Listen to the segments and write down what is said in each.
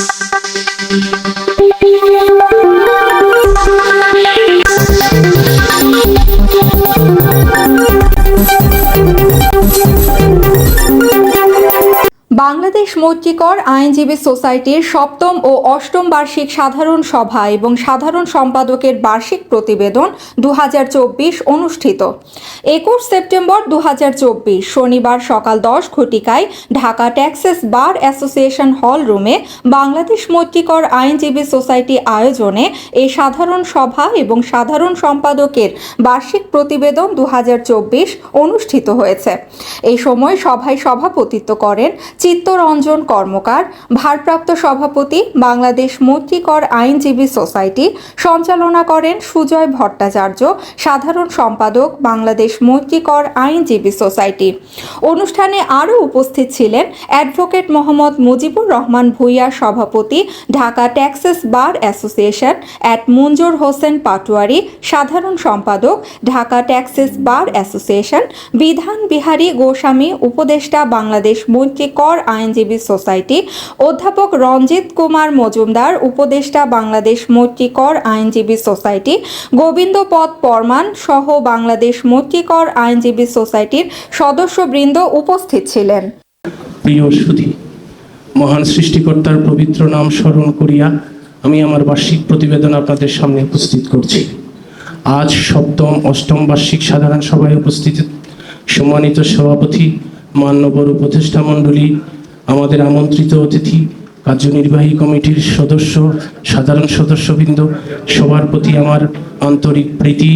Música Bangladesh মৈত্রীকর আইনজীবী সোসাইটির সপ্তম ও অষ্টম বার্ষিক সাধারণ সভা এবং সাধারণ সম্পাদকের বার্ষিক প্রতিবেদন দু হাজার চব্বিশ অনুষ্ঠিত। একুশ সেপ্টেম্বর দু শনিবার সকাল দশ ঘটিকায় Dhaka taxes bar association hall রুমে বাংলাদেশ মৈত্রীকর আইনজীবী সোসাইটি আয়োজনে এই সাধারণ সভা এবং সাধারণ সম্পাদকের বার্ষিক প্রতিবেদন দু হাজার চব্বিশ অনুষ্ঠিত হয়েছে। এই সময় সভায় সভাপতিত্ব করেন চিত্তরঞ্জন কর্মকার, ভারপ্রাপ্ত সভাপতি, বাংলাদেশ মৈত্রীকর আইনজীবী সোসাইটি, সঞ্চালনা করেন সুজয় ভট্টাচার্য, সাধারণ সম্পাদক, বাংলাদেশ মৈত্রীকর আইনজীবী সোসাইটি। অনুষ্ঠানে আরও উপস্থিত ছিলেন অ্যাডভোকেট মোহাম্মদ মুজিবুর রহমান ভূঁইয়া, সভাপতি, Dhaka taxes bar association, at Manjur Hossain Patwari, সাধারণ সম্পাদক, ঢাকা ট্যাক্সেস বার অ্যাসোসিয়েশন বিধান বিহারী গোস্বামী, উপদেষ্টা, বাংলাদেশ মৈত্রীকর আইনজীবী সোসাইটি অধ্যাপক রঞ্জিত কুমার মজুমদার, উপদেষ্টা বাংলাদেশ মৈত্রীকর আইনজীবী সোসাইটি গোবিন্দ পদ পরমান সহ বাংলাদেশ মৈত্রীকর আইনজীবী সোসাইটির সদস্যবৃন্দ উপস্থিত ছিলেন। প্রিয় সুধী, মহান সৃষ্টিকর্তার পবিত্র নাম স্মরণ করিয়া আমি আমার বার্ষিক প্রতিবেদন আপনাদের সামনে উপস্থিত করছি। আজ সপ্তম, অষ্টম বার্ষিক সাধারণ সভায় উপস্থিত সম্মানিত সভাপতি, মান্যবর উপদেষ্টা মণ্ডলী আমাদের আমন্ত্রিত অতিথি, কার্যনির্বাহী কমিটির সদস্য, সাধারণ সদস্যবৃন্দ, সবার প্রতি আমার আন্তরিক প্রীতি,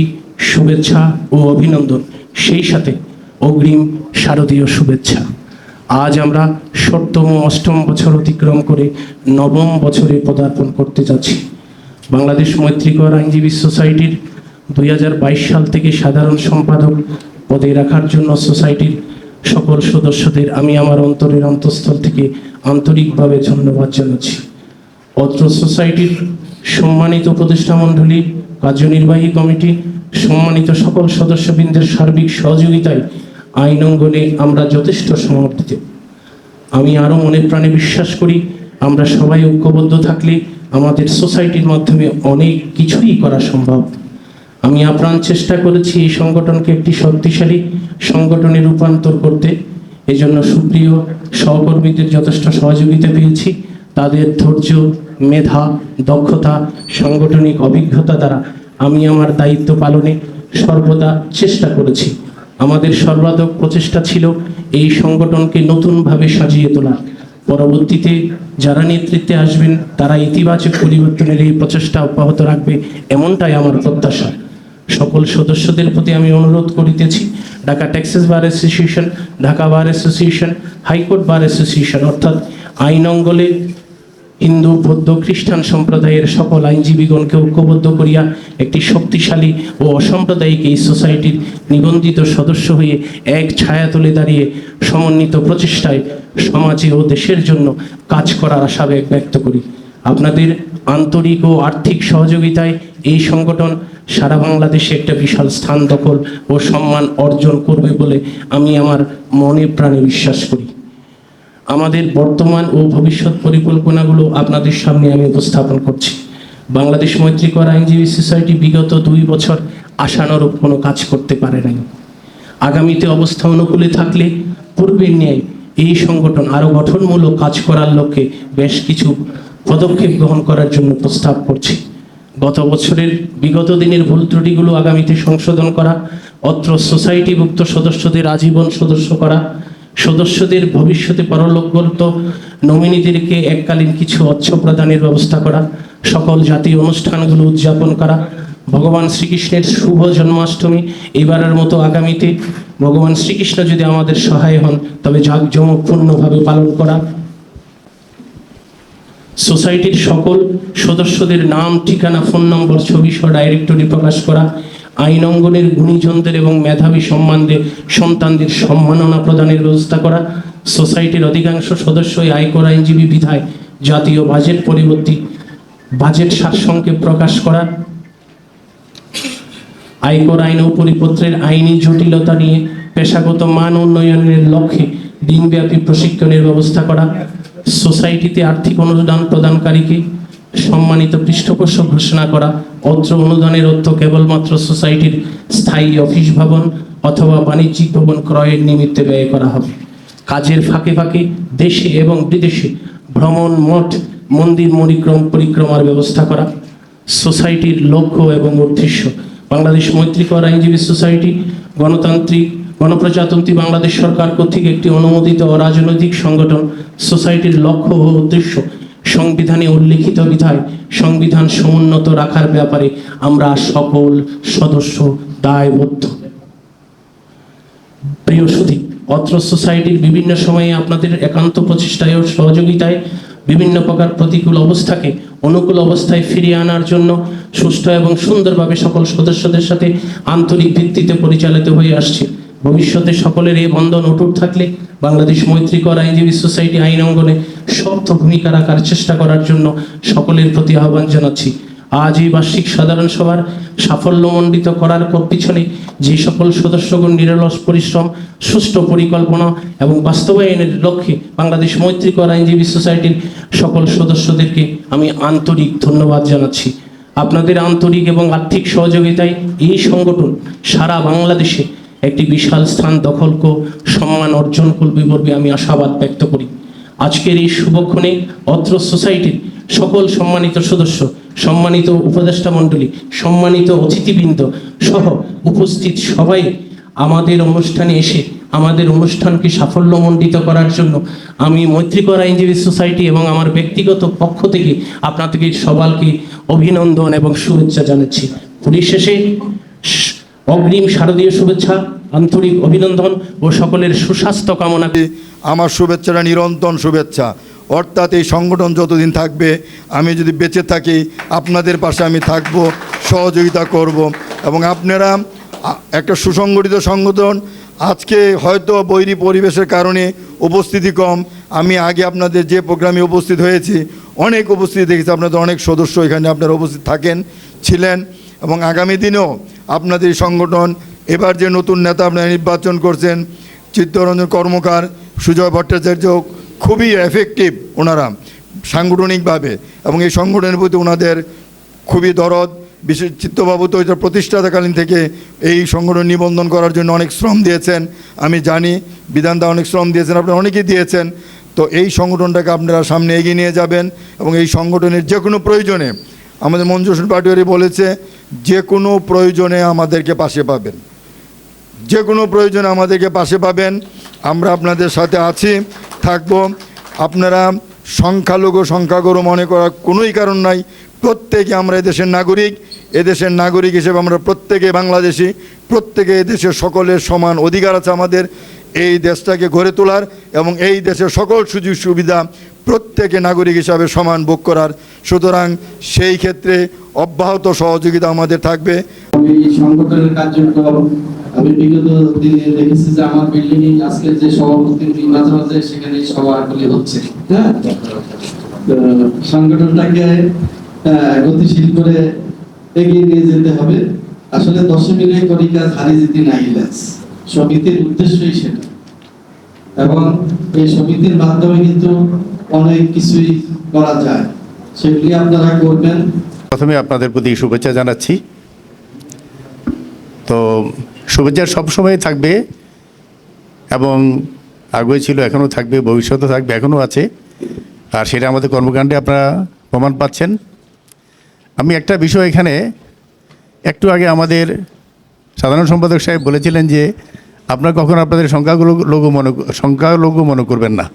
শুভেচ্ছা ও অভিনন্দন। সেই সাথে অগ্রিম শারদীয় শুভেচ্ছা। আজ আমরা সপ্তম অষ্টম বছর অতিক্রম করে নবম বছরে পদার্পণ করতে যাচ্ছি। বাংলাদেশ মৈত্রীকর আইনজীবী সোসাইটির দুই হাজার বাইশ সাল থেকে সাধারণ সম্পাদক পদে রাখার জন্য সোসাইটির সকল সদস্যদের আমি আমার অন্তরের অন্তঃস্থল থেকে আন্তরিকভাবে ধন্যবাদ জানাচ্ছি। অত্র সোসাইটির সম্মানিত উপদেষ্টা মণ্ডলী কার্যনির্বাহী কমিটি, সম্মানিত সকল সদস্যবৃন্দের সার্বিক সহযোগিতায় আইন অঙ্গনে আমরা যথেষ্ট সমর্থিত আমি আরও মনে প্রাণে বিশ্বাস করি, আমরা সবাই ঐক্যবদ্ধ থাকলে আমাদের সোসাইটির মাধ্যমে অনেক কিছুই করা সম্ভব। আমি আপ্রাণ চেষ্টা করেছি এই সংগঠনকে একটি শক্তিশালী সংগঠনে রূপান্তর করতে। এজন্য সুপ্রিয় সহকর্মীদের যথেষ্ট সহযোগিতা পেয়েছি। তাদের ধৈর্য, মেধা, দক্ষতা, সাংগঠনিক অভিজ্ঞতা দ্বারা আমি আমার দায়িত্ব পালনে সর্বদা চেষ্টা করেছি। আমাদের সর্বাধক প্রচেষ্টা ছিল এই সংগঠনকে নতুনভাবে সাজিয়ে তোলা। পরবর্তীতে যারা নেতৃত্বে আসবেন, তারা ইতিবাচক পরিবর্তনের এই প্রচেষ্টা অব্যাহত রাখবে, এমনটাই আমার প্রত্যাশা। সকল সদস্যদের প্রতি আমি অনুরোধ করিতেছি, Dhaka taxes bar association Dhaka bar association high court bar association অর্থাৎ আইন অঙ্গলে হিন্দু, বৌদ্ধ, খ্রিস্টান সম্প্রদায়ের সকল আইনজীবীগণকে ঐক্যবদ্ধ করিয়া একটি শক্তিশালী ও অসাম্প্রদায়িক এই সোসাইটির নিবন্ধিত সদস্য হয়ে এক ছায়া তুলে দাঁড়িয়ে সমন্বিত প্রচেষ্টায় সমাজে ও দেশের জন্য কাজ করার আশাবেগ ব্যক্ত করি। আপনাদের আন্তরিক ও আর্থিক সহযোগিতায় এই সংগঠন সারা বাংলাদেশে একটা বিশাল স্থান দখল ও সম্মান অর্জন করবে বলে আমি আমার মনে প্রাণে বিশ্বাস করি। আমাদের বর্তমান ও ভবিষ্যৎ পরিকল্পনাগুলো আপনাদের সামনে আমি উপস্থাপন করছি। বাংলাদেশ মৈত্রীকর আইনজীবী সোসাইটি বিগত দুই বছর আশানুরূপ কোনো কাজ করতে পারে নাই। আগামীতে অবস্থা অনুকূলে থাকলে পূর্বের ন্যায় এই সংগঠন আরও গঠনমূলক কাজ করার লক্ষ্যে বেশ কিছু পদক্ষেপ গ্রহণ করার জন্য প্রস্তাব করছি। গত বছরের বিগত দিনের ভুল ত্রুটিগুলো আগামীতে সংশোধন করা, অত্র সোসাইটিভুক্ত সদস্যদের আজীবন সদস্য করা, সদস্যদের ভবিষ্যতে পরলোকগত নমিনীদেরকে এককালীন কিছু অর্থ প্রদানের ব্যবস্থা করা, সকল জাতীয় অনুষ্ঠানগুলো উদযাপন করা, ভগবান শ্রীকৃষ্ণের শুভ জন্মাষ্টমী এবারের মতো আগামীতে, ভগবান শ্রীকৃষ্ণ যদি আমাদের সহায় হন, তবে জাঁকজমকপূর্ণভাবে পালন করা সোসাইটির সকল সদস্যদের নাম, ঠিকানা, ফোন নম্বর, ছবি, সহ ডাইরেক্টরি প্রকাশ করা, আইন অঙ্গনের গুণীজনদের এবং মেধাবী সম্মানদের, সন্তানদের সম্মাননা প্রদানের ব্যবস্থা করা, সোসাইটির অধিকাংশ সদস্যই আয়কর আইনজীবী বিধায় জাতীয় বাজেট পরিবর্তী বাজেট সারসংক্ষেপ প্রকাশ করা, আয়কর আইন ও পরিপত্রের আইনি জটিলতা নিয়ে পেশাগত মান উন্নয়নের লক্ষ্যে দিনব্যাপী প্রশিক্ষণের ব্যবস্থা করা সোসাইটিতে আর্থিক অনুদান প্রদানকারীকে সম্মানিত পৃষ্ঠপোষক ঘোষণা করা অত্র অনুদানের অর্থ কেবলমাত্র সোসাইটির স্থায়ী অফিস ভবন অথবা বাণিজ্যিক ভবন ক্রয়ের নিমিত্তে ব্যয় করা হবে। কাজের ফাঁকে ফাঁকে দেশে এবং বিদেশে ভ্রমণ, মঠ, মন্দির মরিক্রম পরিক্রমার ব্যবস্থা করা, সোসাইটির লক্ষ্য এবং উদ্দেশ্য। বাংলাদেশ মৈত্রীকর আইনজীবী সোসাইটি, গণতান্ত্রিক গণপ্রজাতন্ত্রী বাংলাদেশ সরকার কর্তৃক একটি অনুমোদিত অরাজনৈতিক সংগঠন, সোসাইটির লক্ষ্য ও উদ্দেশ্য, সংবিধানে উল্লিখিত বিধায় সংবিধান সমুন্নত রাখার ব্যাপারে আমরা সকল সদস্য দায়বদ্ধ। প্রিয় সুধী, অত্র সোসাইটির বিভিন্ন সময়ে আপনাদের একান্ত প্রচেষ্টায় ও সহযোগিতায় বিভিন্ন প্রকার প্রতিকূল অবস্থাকে অনুকূল অবস্থায় ফিরিয়ে আনার জন্য সুষ্ঠু এবং সুন্দরভাবে সকল সদস্যদের সাথে আন্তরিক ভিত্তিতে পরিচালিত হয়ে আসছে। ভবিষ্যতে সকলের এই বন্ধন অটুট থাকলে বাংলাদেশ মৈত্রীকর আইনজীবী সোসাইটি আইন অঙ্গনে শক্ত ভূমিকা রাখার চেষ্টা করার জন্য সকলের প্রতি আহ্বান জানাচ্ছি। আজ এই বার্ষিক সাধারণ সভার সাফল্যমণ্ডিত করার পিছনে যে সকল সদস্যগণ নিরলস পরিশ্রম, সুষ্ঠু পরিকল্পনা এবং বাস্তবায়নের লক্ষ্যে বাংলাদেশ মৈত্রীকর আইনজীবী সোসাইটির সকল সদস্যদেরকে আমি আন্তরিক ধন্যবাদ জানাচ্ছি। আপনাদের আন্তরিক এবং আর্থিক সহযোগিতায় এই সংগঠন সারা বাংলাদেশে একটি বিশাল স্থান দখল সম্মান অর্জন করবে বলে আমি আশাবাদ ব্যক্ত করি। আজকের এই শুভক্ষণে অত্র সোসাইটির সকল সম্মানিত সদস্য, সম্মানিত উপদেষ্টা মণ্ডলী, সম্মানিত অতিথিবৃন্দ সহ উপস্থিত সবাই আমাদের অনুষ্ঠানে এসে, আমাদের অনুষ্ঠানকে সাফল্যমণ্ডিত করার জন্য আমি মৈত্রীকর আইনজীবী সোসাইটি এবং আমার ব্যক্তিগত পক্ষ থেকে আপনাদেরকে সবাইকে অভিনন্দন এবং শুভেচ্ছা জানাচ্ছি। পরিশেষে অগ্রিম শারদীয় শুভেচ্ছা, আন্তরিক অভিনন্দন ও সকলের সুস্বাস্থ্য কামনা আমার শুভেচ্ছাটা নিরন্তর শুভেচ্ছা। অর্থাৎ এই সংগঠন যতদিন থাকবে, আমি যদি বেঁচে থাকি, আপনাদের পাশে আমি থাকব, সহযোগিতা করব এবং আপনারা একটা সুসংগঠিত সংগঠন, আজকে হয়তো বৈরী পরিবেশের কারণে উপস্থিতি কম। আমি আগে আপনাদের যে প্রোগ্রামে উপস্থিত হয়েছি, অনেক উপস্থিতি দেখেছি, আপনাদের অনেক সদস্য এখানে আপনারা উপস্থিত থাকেন, ছিলেন। এবং আগামী দিনেও আপনাদের সংগঠন এবার যে নতুন নেতা আপনারা নির্বাচন করছেন, চিত্তরঞ্জন কর্মকার, সুজয় ভট্টাচার্য খুবই এফেক্টিভ ওনারা সাংগঠনিকভাবে এবং এই সংগঠনের প্রতি ওনাদের খুবই দরদ। বিশেষ চিত্তবাবু তো এটা প্রতিষ্ঠাতাকালীন থেকে এই সংগঠন নিবন্ধন করার জন্য অনেক শ্রম দিয়েছেন। আমি জানি বিধানদা অনেক শ্রম দিয়েছেন, আপনারা অনেকেই দিয়েছেন। তো এই সংগঠনটাকে আপনারা সামনে এগিয়ে নিয়ে যাবেন এবং এই সংগঠনের যে কোনো প্রয়োজনে আমাদের মঞ্জুসন পাটোয়ারি বলেছে, যে কোনো প্রয়োজনে আমাদেরকে পাশে পাবেন। যে কোনো প্রয়োজনে আমাদেরকে পাশে পাবেন। আমরা আপনাদের সাথে আছি, থাকব। আপনারা সংখ্যালঘু, সংখ্যাগুরু মনে করার কোনোই কারণ নাই। প্রত্যেকে আমরা এদেশের নাগরিক। এদেশের নাগরিক হিসেবে আমরা প্রত্যেকে বাংলাদেশি। প্রত্যেকে এদেশের সকলের সমান অধিকার আছে আমাদের। এই দেশটাকে গড়ে তোলার এবং এই দেশের সকল সুযোগ সুবিধা প্রত্যেকে নাগরিক হিসাবে সমান ভোগ করার। সুতরাং সেই ক্ষেত্রে অব্যাহত সহযোগিতা আমাদের থাকবে। আমি সংগঠনের কার্যক্রম, আমি বিগত দিনে দেখেছি যে আমার বিল্ডিং এ আজকে যে সভাপতি মাঝে মাঝে সেখানে সভাগুলি হচ্ছে। হ্যাঁ? সংগঠনটাকে গতিশীল করে এগিয়ে নিয়ে যেতে হবে। আসলে দশমিনে করি কাজ হারি জিতি নাইলাস সমিতির উদ্দেশ্যই সেটা। এবং এই সমিতির মাধ্যমে কিন্তু অনেক কিছুই করা যায়। সেগুলি আপনারা করবেন। প্রথমে আপনাদের প্রতি শুভেচ্ছা জানাচ্ছি। তো শুভেচ্ছা সবসময় থাকবে এবং আগে ছিল, এখনও থাকবে ভবিষ্যতে থাকবে, এখনও আছে। আর সেটা আমাদের কর্মকাণ্ডে আপনারা প্রমাণ পাচ্ছেন। আমি একটা বিষয় এখানে একটু আগে আমাদের সাধারণ সম্পাদক সাহেব বলেছিলেন যে, আপনারা কখনো আপনাদের সংখ্যাগুলো লঘু মনে, সংখ্যালঘু মনে করবেন না।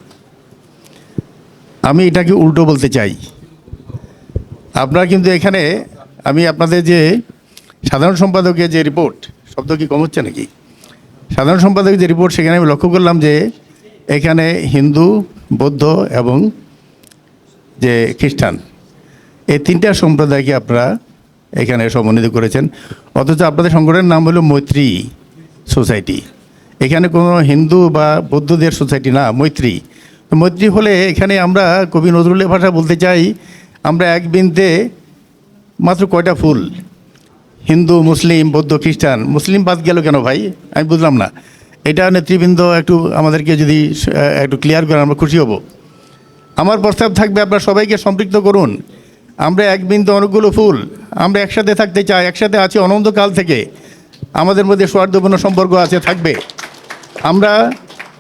আমি এটাকে উল্টো বলতে চাই। আপনারা কিন্তু এখানে আমি আপনাদের যে সাধারণ সম্পাদকের যে রিপোর্ট শব্দ কি কম হচ্ছে নাকি? সাধারণ সম্পাদকের যে রিপোর্ট সেখানে আমি লক্ষ্য করলাম যে এখানে হিন্দু, বৌদ্ধ এবং যে খ্রিস্টান, এই তিনটা সম্প্রদায়কে আপনারা এখানে সমন্বিত করেছেন। অথচ আপনাদের সংগঠনের নাম হলো মৈত্রী সোসাইটি। এখানে কোনো হিন্দু বা বৌদ্ধদের সোসাইটি না, মৈত্রী। মৈত্রী হলে এখানে আমরা কবি নজরুলের ভাষা বলতে চাই, আমরা এক বিন্দে মাত্র কয়টা ফুল? হিন্দু, মুসলিম, বৌদ্ধ, খ্রিস্টান। মুসলিম বাদ গেল কেন ভাই? আমি বুঝলাম না। এটা নেতৃবৃন্দ একটু আমাদেরকে যদি একটু ক্লিয়ার করেন, আমরা খুশি হব। আমার প্রস্তাব থাকবে, আপনারা সবাইকে সম্পৃক্ত করুন। আমরা এক বিন্দু অনেকগুলো ফুল। আমরা একসাথে থাকতে চাই, একসাথে আছি অনন্তকাল থেকে। আমাদের মধ্যে সৌহার্দ্যপূর্ণ সম্পর্ক আছে, থাকবে। আমরা,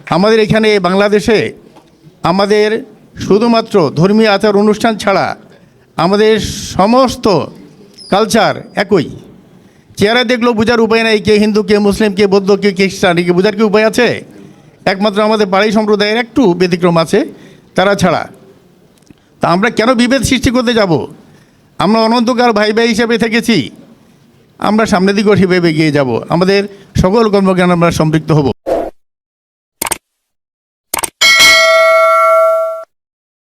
আমাদের এখানে বাংলাদেশে আমাদের শুধুমাত্র ধর্মীয় আচার অনুষ্ঠান ছাড়া আমাদের সমস্ত কালচার একই। চেহারা দেখলেও বোঝার উপায় নাই কে হিন্দু, কে মুসলিম, কে বৌদ্ধ, কে খ্রিস্টান কে বোঝার কি উপায় আছে? একমাত্র আমাদের বাড়ি সম্প্রদায়ের একটু ব্যতিক্রম আছে তারা ছাড়া। তা আমরা কেন বিভেদ সৃষ্টি করতে যাব? আমরা অনন্তকাল ভাই ভাই হিসেবে থেকেছি। আমরা সামনের দিকেও সেভাবে এগিয়ে যাব। আমাদের সকল কর্মজ্ঞান আমরা সম্পৃক্ত হব।